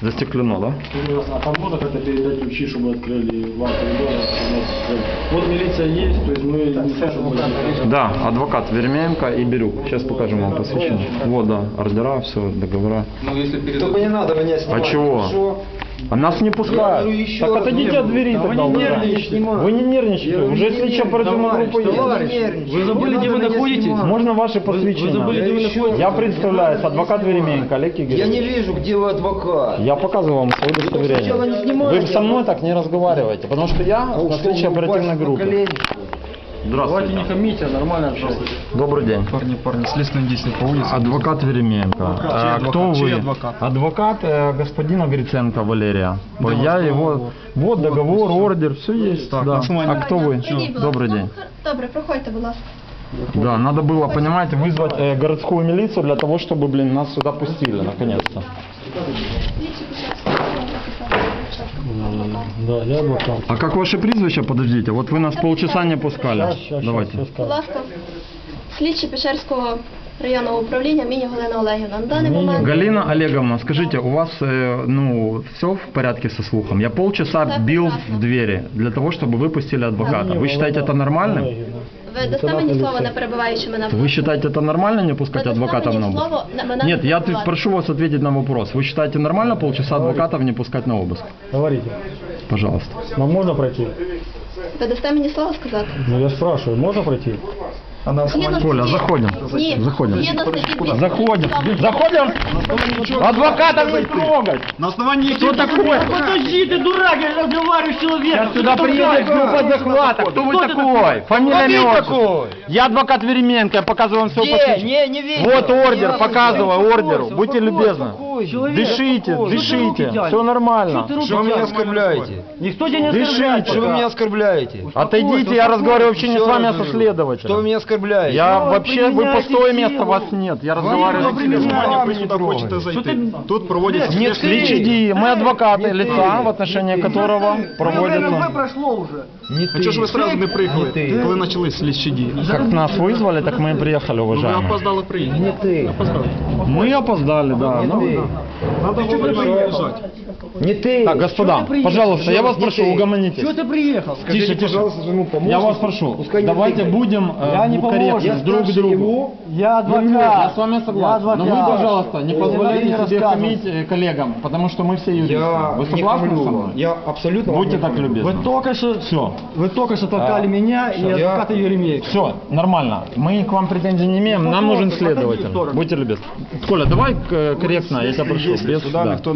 Застеклено, да? А там можно как-то передать ключи, чтобы открыли вам открыли? Вот милиция есть, то есть мы не слышим. вот это. Да, адвокат Веремеенко и Бирюк. Сейчас покажем вам посвящение. Вот, да, ордера, все, договора. Ну, если передать... Только не надо меня снимать. А чего? хорошо? А нас не пускают. еще так отойдите не- от двери Да вы тогда. не уже. нервничайте. Вы не нервничайте. Я Уже не следчая оперативная товарищ, группа есть. Вы забыли, Не где вы находитесь? Можно ваши посвящения? забыли, где вы Я находитесь? Я представляюсь, адвокат Веремеенко, Олег Я Игоревич. не вижу, где вы адвокат. Я показываю вам свое не удостоверение. Вы со мной так не разговариваете, потому что я на что вы оперативной упасть колени? Давайте не Здравствуйте. хамите, а нормально общайтесь. Добрый день. Парни, парни, следственные действия по улице. Адвокат Веремеенко. А, адвокат? Кто Чей вы? адвокат? Адвокат э, господина Гриценко Валерия. Да, Я вот, его... вот. Вот договор, ордер, все есть. Так, да. основании- А кто вы? Добрый день. Добре, проходьте, будь ласка. Да, надо было, понимаете, вызвать э, городскую милицию для того, чтобы, блин, нас сюда пустили, наконец-то. Слідчі Печерського Да, я адвокат. А как ваше прозвище? Подождите, вот вы нас полчаса не пускали. Давайте. Будь ласка, слідчі Печерського районного управління Міні Галина Олегівна. На даний момент Галина Олеговна, скажите, у вас, э, ну, все в порядке со слухом? Я полчаса Да, бил прекрасно. в двери для того, чтобы выпустили адвоката. Вы считаете это нормальным? ви дасте мені слово, не перебиваючи мене. Вы считаете это нормально не Ви пускать дасте адвоката мені на обыск? слово, не- мене Нет, не я перебивати. ответ- прошу вас ответить на вопрос. Вы считаете нормально полчаса адвокатов не пускать на обыск? Говорите, Пожалуйста. нам можно пройти? Ви дасте мені слово сказати? Ну я спрашиваю, можно пройти? А на Згідно основании... Коля, статті- заходим. Ні, Заходим. згідно статті 200. Заходим. Заходим. Адвокатов не трогать. На основании... Кто такой? Подожди, ты дурак, я разговариваю с человеком. Сейчас сюда приедет группа захвата. Кто вы такой? Фамилия, имя, отчество. Я адвокат Веременко, я показываю вам все Не, не, не видно. Вот ордер, Не, показываю успокойся, ордер. Будьте успокойся, любезны. успокойся. Дышите, Что ты руки дышите. тянешь? Все нормально. Что ты руки Что вы меня тянешь? оскорбляете? Никто тебя не Дышите. оскорбляет. Что вы пока. меня оскорбляете? Отойдите, я разговариваю вообще не с Еще вами, а раз со говорю. следователем. Что вы меня оскорбляете? Я Что вы вообще, вы применяете пустое силу? место, вас нет. Я разговариваю вы с применяете следователем. Вы сюда хочете зайти. ты- Тут проводится Нет, следственные следчи мы адвокаты Не лица, ты. в отношении которого проводятся... прошло уже. Не А чого ж ви сразу не приїхали, Не ти. коли почали слідчі дії? Как нас вызвали, так мы и приехали, Ну, ви уважаемые. опоздали приїхати. Не ты. Опоздали. Мы опоздали, да. Не ну. Yeah. Надо вовремя приїжджати. Не ты. Так, господа, пожалуйста, я вас Не прошу, ты. угомонитесь. Чего ты приехал? Тише, тише. своему Я вас прошу, давайте будем э, Я не корректны друг к другу. Я адвокат. Я с вами Я согласен. Но вы, пожалуйста, не Не позволяйте себе хамить э, коллегам, потому что мы все юристы. Я Вы не согласны со мной? Я абсолютно Будьте не так любезны. Вы только что, Все, вы только что толкали меня и Я- адвоката Еремеева. все, нормально. Мы к вам претензий не имеем, нам Пожалуйста, нужен следователь. Будьте любезны. Коля, давай э, корректно, я тебя прошу. Если без- сюда да. никто